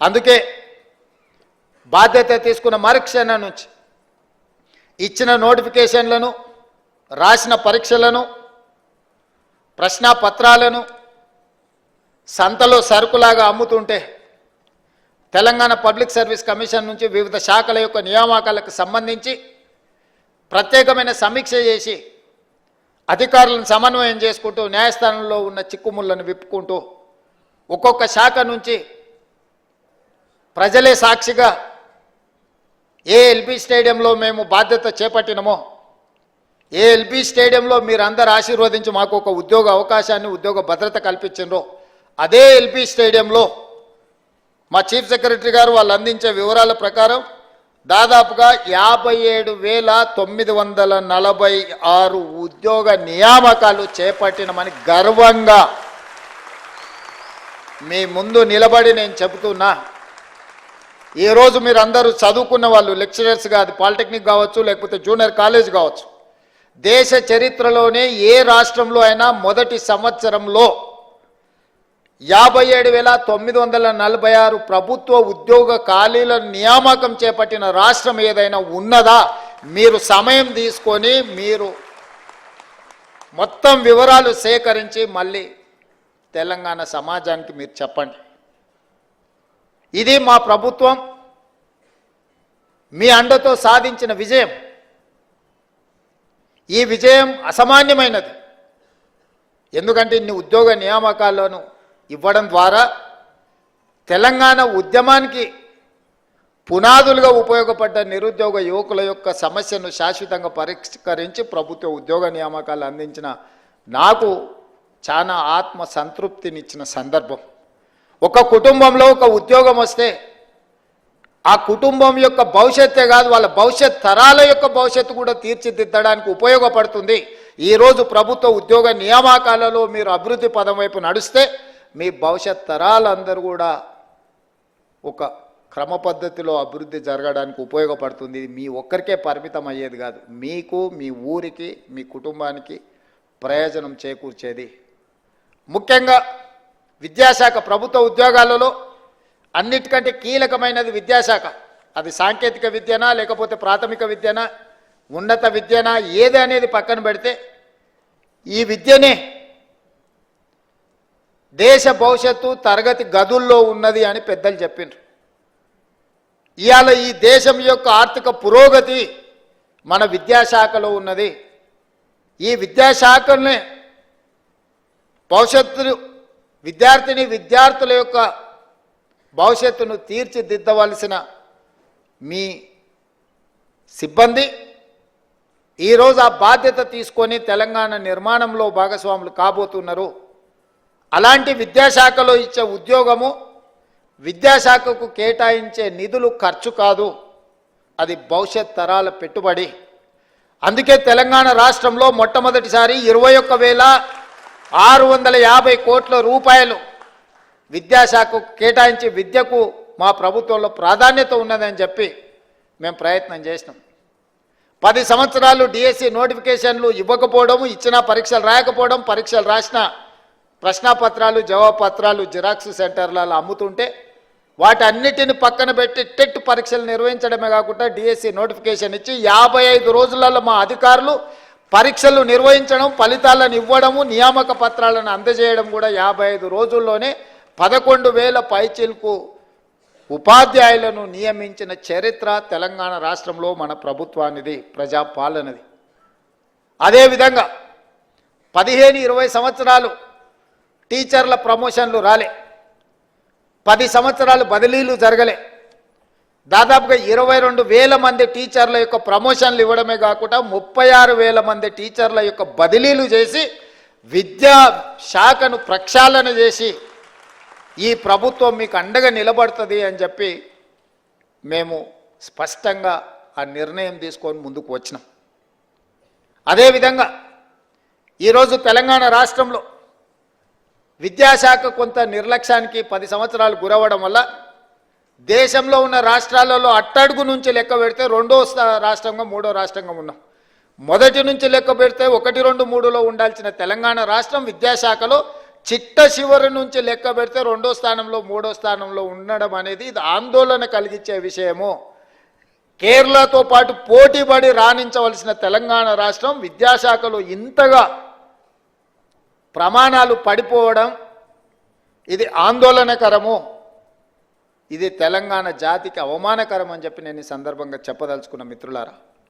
అందుకే బాధ్యత తీసుకున్న మరుక్షణం నుంచి ఇచ్చిన నోటిఫికేషన్లను రాసిన పరీక్షలను ప్రశ్నాపత్రాలను సంతలో సరుకులాగా అమ్ముతుంటే తెలంగాణ పబ్లిక్ సర్వీస్ కమిషన్ నుంచి వివిధ శాఖల యొక్క నియామకాలకు సంబంధించి ప్రత్యేకమైన సమీక్ష చేసి అధికారులను సమన్వయం చేసుకుంటూ న్యాయస్థానంలో ఉన్న చిక్కుముళ్ళను విప్పుకుంటూ ఒక్కొక్క శాఖ నుంచి ప్రజలే సాక్షిగా ఏ ఎల్బీ స్టేడియంలో మేము బాధ్యత చేపట్టినమో ఏ ఎల్బీ స్టేడియంలో మీరందరూ ఆశీర్వదించి మాకు ఒక ఉద్యోగ అవకాశాన్ని ఉద్యోగ భద్రత కల్పించిండ్రో అదే ఎల్బీ స్టేడియంలో మా చీఫ్ సెక్రటరీ గారు వాళ్ళు అందించే వివరాల ప్రకారం దాదాపుగా యాభై ఏడు వేల తొమ్మిది వందల నలభై ఆరు ఉద్యోగ నియామకాలు చేపట్టినమని గర్వంగా మీ ముందు నిలబడి నేను చెబుతున్నా. ఈరోజు మీరు అందరూ చదువుకున్న వాళ్ళు లెక్చరర్స్ కాదు పాలిటెక్నిక్ కావచ్చు లేకపోతే జూనియర్ కాలేజ్ కావచ్చు దేశ చరిత్రలోనే ఏ రాష్ట్రంలో అయినా మొదటి సంవత్సరంలో యాభై ఏడు వేల తొమ్మిది వందల నలభై ఆరు ప్రభుత్వ ఉద్యోగ ఖాళీల నియామకం చేపట్టిన రాష్ట్రం ఏదైనా ఉన్నదా? మీరు సమయం తీసుకొని మీరు మొత్తం వివరాలు సేకరించి మళ్ళీ తెలంగాణ సమాజానికి మీరు చెప్పండి. ఇది మా ప్రభుత్వం మీ అండతో సాధించిన విజయం. ఈ విజయం అసామాన్యమైనది. ఎందుకంటే ఇన్ని ఉద్యోగ నియామకాలను ఇవ్వడం ద్వారా తెలంగాణ ఉద్యమానికి పునాదులుగా ఉపయోగపడ్డ నిరుద్యోగ యువకుల యొక్క సమస్యను శాశ్వతంగా పరిష్కరించి ప్రభుత్వ ఉద్యోగ నియామకాలు అందించిన నాకు చాలా ఆత్మ సంతృప్తినిచ్చిన సందర్భం. ఒక కుటుంబంలో ఒక ఉద్యోగం వస్తే ఆ కుటుంబం యొక్క భవిష్యత్తే కాదు వాళ్ళ భవిష్యత్ తరాల యొక్క భవిష్యత్తు కూడా తీర్చిదిద్దడానికి ఉపయోగపడుతుంది. ఈరోజు ప్రభుత్వ ఉద్యోగ నియామకాలలో మీరు అభివృద్ధి పదం వైపు నడిస్తే మీ భవిష్యత్ తరాలందరూ కూడా ఒక క్రమ పద్ధతిలో అభివృద్ధి జరగడానికి ఉపయోగపడుతుంది. మీ ఒక్కరికే పరిమితం అయ్యేది కాదు. మీకు మీ ఊరికి మీ కుటుంబానికి ప్రయోజనం చేకూర్చేది. ముఖ్యంగా విద్యాశాఖ ప్రభుత్వ ఉద్యోగాలలో అన్నిటికంటే కీలకమైనది విద్యాశాఖ. అది సాంకేతిక విద్యనా లేకపోతే ప్రాథమిక విద్యనా ఉన్నత విద్యనా ఏది అనేది పక్కన పెడితే ఈ విద్యనే దేశ భవిష్యత్తు తరగతి గదుల్లో ఉన్నది అని పెద్దలు చెప్పిండ్రు ఇవాళ ఈ దేశం యొక్క ఆర్థిక పురోగతి మన విద్యాశాఖలో ఉన్నది. ఈ విద్యాశాఖనే భవిష్యత్తు విద్యార్థిని విద్యార్థుల యొక్క భవిష్యత్తును తీర్చిదిద్దవలసిన మీ సిబ్బంది ఈరోజు ఆ బాధ్యత తీసుకొని తెలంగాణ నిర్మాణంలో భాగస్వాములు కాబోతున్నారు. అలాంటి విద్యాశాఖలో ఇచ్చే ఉద్యోగము విద్యాశాఖకు కేటాయించే నిధులు ఖర్చు కాదు. అది భవిష్యత్ తరాల పెట్టుబడి. అందుకే తెలంగాణ రాష్ట్రంలో మొట్టమొదటిసారి ఇరవై ఒక్క వేల ఆరు వందల యాభై కోట్ల రూపాయలు విద్యాశాఖకు కేటాయించి విద్యకు మా ప్రభుత్వంలో ప్రాధాన్యత ఉన్నదని చెప్పి మేము ప్రయత్నం చేసినాం. పది సంవత్సరాలు డిఎస్సి నోటిఫికేషన్లు ఇవ్వకపోవడం ఇచ్చిన పరీక్షలు రాయకపోవడం పరీక్షలు రాసిన ప్రశ్నాపత్రాలు జవాబుపత్రాలు జిరాక్స్ సెంటర్లలో అమ్ముతుంటే వాటన్నిటిని పక్కన పెట్టి టెట్ పరీక్షలు నిర్వహించడమే కాకుండా డిఎస్సి నోటిఫికేషన్ ఇచ్చి యాభై ఐదు రోజులలో మా అధికారులు పరీక్షలు నిర్వహించడం ఫలితాలను ఇవ్వడము నియామక పత్రాలను అందజేయడం కూడా యాభై ఐదు రోజుల్లోనే పదకొండు వేల పైచీలకు ఉపాధ్యాయులను నియమించిన చరిత్ర తెలంగాణ రాష్ట్రంలో మన ప్రభుత్వానిది ప్రజాపాలనది. అదేవిధంగా పదిహేను ఇరవై సంవత్సరాలు టీచర్ల ప్రమోషన్లు రాలే. పది సంవత్సరాలు బదిలీలు జరగలే. దాదాపుగా ఇరవై రెండు వేల మంది టీచర్ల యొక్క ప్రమోషన్లు ఇవ్వడమే కాకుండా ముప్పై ఆరు వేల మంది టీచర్ల యొక్క బదిలీలు చేసి విద్యా శాఖను ప్రక్షాళన చేసి ఈ ప్రభుత్వం మీకు అండగా నిలబడుతుంది అని చెప్పి మేము స్పష్టంగా ఆ నిర్ణయం తీసుకొని ముందుకు వచ్చినాం. అదేవిధంగా ఈరోజు తెలంగాణ రాష్ట్రంలో విద్యాశాఖ కొంత నిర్లక్ష్యానికి పది సంవత్సరాలు గురవ్వడం వల్ల దేశంలో ఉన్న రాష్ట్రాలలో అట్టడుగు నుంచి లెక్క పెడితే రెండో స్థా- రాష్ట్రంగా మూడో రాష్ట్రంగా ఉన్నాం. మొదటి నుంచి లెక్క పెడితే ఒకటి రెండు మూడులో ఉండాల్సిన తెలంగాణ రాష్ట్రం విద్యాశాఖలో చిట్ట చివరి నుంచి లెక్క పెడితే రెండో స్థానంలో మూడో స్థానంలో ఉండడం అనేది ఇది ఆందోళన కలిగించే విషయము. కేరళతో పాటు పోటీపడి రాణించవలసిన తెలంగాణ రాష్ట్రం విద్యాశాఖలో ఇంతగా ప్రమాణాలు పడిపోవడం ఇది ఆందోళనకరము. ఇది తెలంగాణ జాతికి అవమానకరం అని చెప్పి నేను ఈ సందర్భంగా చెప్పదలుచుకున్న మిత్రులారా.